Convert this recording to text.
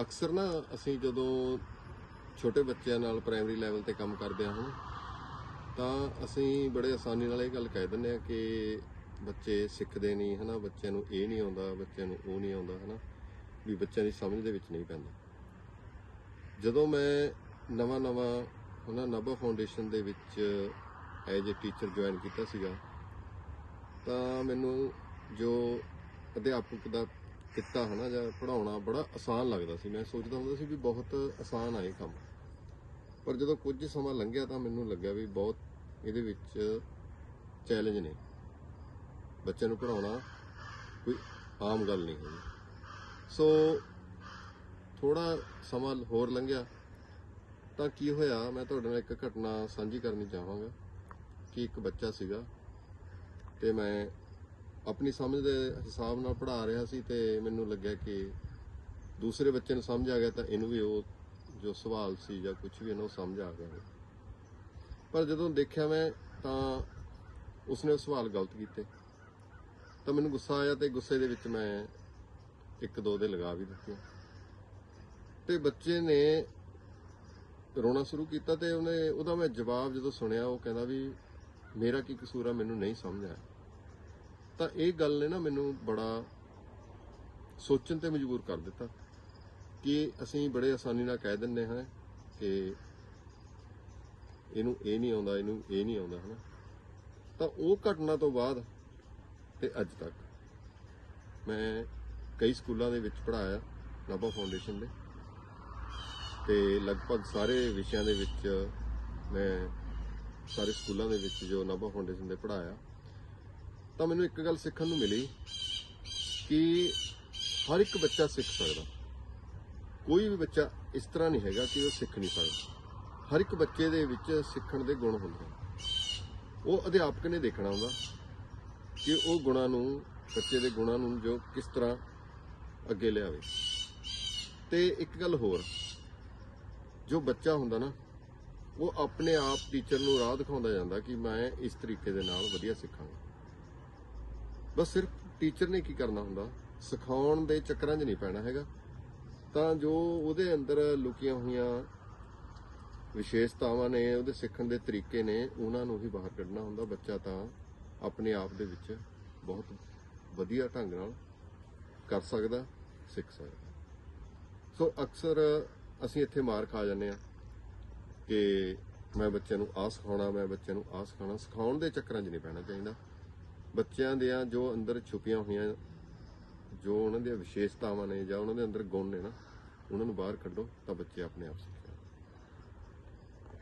ਅਕਸਰ ਨਾ ਅਸੀਂ ਜਦੋਂ ਛੋਟੇ ਬੱਚਿਆਂ ਨਾਲ ਪ੍ਰਾਇਮਰੀ ਲੈਵਲ ਤੇ ਕੰਮ ਕਰਦੇ ਹਾਂ, ਤਾਂ ਅਸੀਂ ਬੜੇ ਆਸਾਨੀ ਨਾਲ ਇਹ ਗੱਲ ਕਹਿ ਦਿੰਦੇ ਆ ਕਿ ਬੱਚੇ ਸਿੱਖਦੇ ਨਹੀਂ, ਹਨਾ? ਬੱਚਿਆਂ ਨੂੰ ਇਹ ਨਹੀਂ ਆਉਂਦਾ, ਬੱਚਿਆਂ ਨੂੰ ਉਹ ਨਹੀਂ ਆਉਂਦਾ, ਹਨਾ? ਵੀ ਬੱਚਿਆਂ ਦੀ ਸਮਝ ਦੇ ਵਿੱਚ ਨਹੀਂ ਪੈਂਦਾ। ਜਦੋਂ ਮੈਂ ਨਵਾਂ ਨਵਾਂ, ਹਨਾ, ਨਾਭਾ ਫਾਊਂਡੇਸ਼ਨ ਦੇ ਵਿੱਚ ਐਜ ਅ ਟੀਚਰ ਜੁਆਇਨ ਕੀਤਾ ਸੀਗਾ, ਤਾਂ ਮੈਨੂੰ ਜੋ ਅਧਿਆਪਕ ਦਾ ਕਿੱਤਾ ਹਨਾ ਜਾਂ ਪੜਾਉਣਾ ਬੜਾ ਆਸਾਨ ਲੱਗਦਾ ਸੀ। ਮੈਂ ਸੋਚਦਾ ਹੁੰਦਾ ਸੀ ਵੀ ਬਹੁਤ ਆਸਾਨ ਆ ਇਹ ਕੰਮ। ਪਰ ਜਦੋਂ ਕੁਝ ਸਮਾਂ ਲੰਘਿਆ ਤਾਂ ਮੈਨੂੰ ਲੱਗਿਆ ਵੀ ਬਹੁਤ ਇਹਦੇ ਵਿੱਚ ਚੈਲੰਜ ਨੇ। ਬੱਚਿਆਂ ਨੂੰ ਪੜਾਉਣਾ ਕੋਈ ਆਮ ਗੱਲ ਨਹੀਂ ਹੈ ਸੋ ਥੋੜਾ ਸਮਾਂ ਹੋਰ ਲੰਘਿਆ ਤਾਂ ਕੀ ਹੋਇਆ? ਮੈਂ ਤੁਹਾਡੇ ਨਾਲ ਇੱਕ ਘਟਨਾ ਸਾਂਝੀ ਕਰਨੀ ਚਾਹਾਂਗਾ ਕਿ ਇੱਕ ਬੱਚਾ ਸੀਗਾ ਤੇ ਮੈਂ ਆਪਣੀ ਸਮਝ ਦੇ ਹਿਸਾਬ ਨਾਲ ਪੜ੍ਹਾ ਰਿਹਾ ਸੀ ਤੇ ਮੈਨੂੰ ਲੱਗਿਆ ਕਿ ਦੂਸਰੇ ਬੱਚੇ ਨੂੰ ਸਮਝ ਆ ਗਿਆ ਤਾਂ ਇਹਨੂੰ ਵੀ ਉਹ ਜੋ ਸਵਾਲ ਸੀ ਜਾਂ ਕੁਝ ਵੀ ਇਹਨੂੰ ਉਹ ਸਮਝ ਆ ਗਿਆ। ਪਰ ਜਦੋਂ ਦੇਖਿਆ ਮੈਂ ਤਾਂ ਉਸਨੇ ਉਹ ਸਵਾਲ ਗਲਤ ਕੀਤੇ। ਤਾਂ ਮੈਨੂੰ ਗੁੱਸਾ ਆਇਆ ਤੇ ਗੁੱਸੇ ਦੇ ਵਿੱਚ ਮੈਂ ਇੱਕ ਦੋ ਦੇ ਲਗਾ ਵੀ ਦਿੱਤੀਆਂ ਤੇ ਬੱਚੇ ਨੇ ਰੋਣਾ ਸ਼ੁਰੂ ਕੀਤਾ ਤੇ ਉਹਨੇ ਉਹਦਾ ਮੈਂ ਜਵਾਬ ਜਦੋਂ ਸੁਣਿਆ ਉਹ ਕਹਿੰਦਾ ਵੀ ਮੇਰਾ ਕੀ ਕਸੂਰ ਆ, ਮੈਨੂੰ ਨਹੀਂ ਸਮਝ ਆਇਆ। ਤਾਂ ਇਹ ਗੱਲ ਨੇ ਨਾ ਮੈਨੂੰ ਬੜਾ ਸੋਚਣ ਤੇ ਮਜਬੂਰ ਕਰ ਦਿੱਤਾ ਕਿ ਅਸੀਂ ਬੜੇ ਆਸਾਨੀ ਨਾਲ ਕਹਿ ਦਿੰਨੇ ਹਾਂ ਕਿ ਇਹਨੂੰ ਇਹ ਨਹੀਂ ਆਉਂਦਾ, ਇਹਨੂੰ ਇਹ ਨਹੀਂ ਆਉਂਦਾ, ਹਨਾ? ਤਾਂ ਉਹ ਘਟਨਾ ਤੋਂ ਬਾਅਦ ਤੇ ਅੱਜ ਤੱਕ ਮੈਂ ਕਈ ਸਕੂਲਾਂ ਦੇ ਵਿੱਚ ਪੜਾਇਆ ਨਾਭਾ ਫਾਊਂਡੇਸ਼ਨ ਦੇ ਤੇ ਲਗਭਗ ਸਾਰੇ ਵਿਸ਼ਿਆਂ ਦੇ ਵਿੱਚ ਮੈਂ, ਸਾਰੇ ਸਕੂਲਾਂ ਦੇ ਵਿੱਚ ਜੋ ਨਾਭਾ ਫਾਊਂਡੇਸ਼ਨ ਦੇ ਪੜਾਇਆ ਤਾਂ ਮੈਨੂੰ ਇੱਕ ਗੱਲ ਸਿੱਖਣ ਨੂੰ ਮਿਲੀ ਕਿ ਹਰ ਇੱਕ ਬੱਚਾ ਸਿੱਖ ਸਕਦਾ। ਕੋਈ ਵੀ ਬੱਚਾ ਇਸ ਤਰ੍ਹਾਂ ਨਹੀਂ ਹੈਗਾ ਕਿ ਉਹ ਸਿੱਖ ਨਹੀਂ ਸਕਦਾ। ਹਰ ਇੱਕ ਬੱਚੇ ਦੇ ਵਿੱਚ ਸਿੱਖਣ ਦੇ ਗੁਣ ਹੁੰਦੇ ਉਹ ਅਧਿਆਪਕ ਨੇ ਦੇਖਣਾ ਹੁੰਦਾ ਕਿ ਉਹ ਗੁਣਾਂ ਨੂੰ, ਬੱਚੇ ਦੇ ਗੁਣਾਂ ਨੂੰ ਜੋ ਕਿਸ ਤਰ੍ਹਾਂ ਅੱਗੇ ਲਿਆਵੇ। ਤੇ ਇੱਕ ਗੱਲ ਹੋਰ, ਜੋ ਬੱਚਾ ਹੁੰਦਾ ਨਾ, ਉਹ ਆਪਣੇ ਆਪ ਟੀਚਰ ਨੂੰ ਰਾਹ ਦਿਖਾਉਂਦਾ ਜਾਂਦਾ ਕਿ ਮੈਂ ਇਸ ਤਰੀਕੇ ਦੇ ਨਾਲ ਵਧੀਆ ਸਿੱਖਾਂਗਾ। ਬਸ ਸਿਰਫ ਟੀਚਰ ਨੇ ਕੀ ਕਰਨਾ ਹੁੰਦਾ? ਸਿਖਾਉਣ ਦੇ ਚੱਕਰਾਂ 'ਚ ਨਹੀਂ ਪੈਣਾ ਹੈਗਾ। ਤਾਂ ਜੋ ਉਹਦੇ ਅੰਦਰ ਲੁਕੀਆਂ ਹੋਈਆਂ ਵਿਸ਼ੇਸ਼ਤਾਵਾਂ ਨੇ, ਉਹਦੇ ਸਿੱਖਣ ਦੇ ਤਰੀਕੇ ਨੇ, ਉਹਨਾਂ ਨੂੰ ਹੀ ਬਾਹਰ ਕੱਢਣਾ ਹੁੰਦਾ। ਬੱਚਾ ਤਾਂ ਆਪਣੇ ਆਪ ਦੇ ਵਿੱਚ ਬਹੁਤ ਵਧੀਆ ਢੰਗ ਨਾਲ ਕਰ ਸਕਦਾ, ਸਿੱਖ ਸਕਦਾ। ਸੋ ਅਕਸਰ ਅਸੀਂ ਇੱਥੇ ਮਾਰ ਖਾ ਜਾਂਦੇ ਆ ਕਿ ਮੈਂ ਬੱਚਿਆਂ ਨੂੰ ਆਹ ਸਿਖਾਉਣਾ, ਮੈਂ ਬੱਚਿਆਂ ਨੂੰ ਆਹ ਸਿਖਾਉਣਾ। ਸਿਖਾਉਣ ਦੇ ਚੱਕਰਾਂ 'ਚ ਨਹੀਂ ਪੈਣਾ ਚਾਹੀਦਾ। ਬੱਚਿਆਂ ਦੀਆਂ ਜੋ ਅੰਦਰ ਛੁਪੀਆਂ ਹੋਈਆਂ, ਜੋ ਉਹਨਾਂ ਦੀਆਂ ਵਿਸ਼ੇਸ਼ਤਾਵਾਂ ਨੇ ਜਾਂ ਉਹਨਾਂ ਦੇ ਅੰਦਰ ਗੁਣ ਨੇ ਨਾ, ਉਹਨਾਂ ਨੂੰ ਬਾਹਰ ਕੱਢੋ ਤਾਂ ਬੱਚੇ ਆਪਣੇ ਆਪ ਸਿੱਖ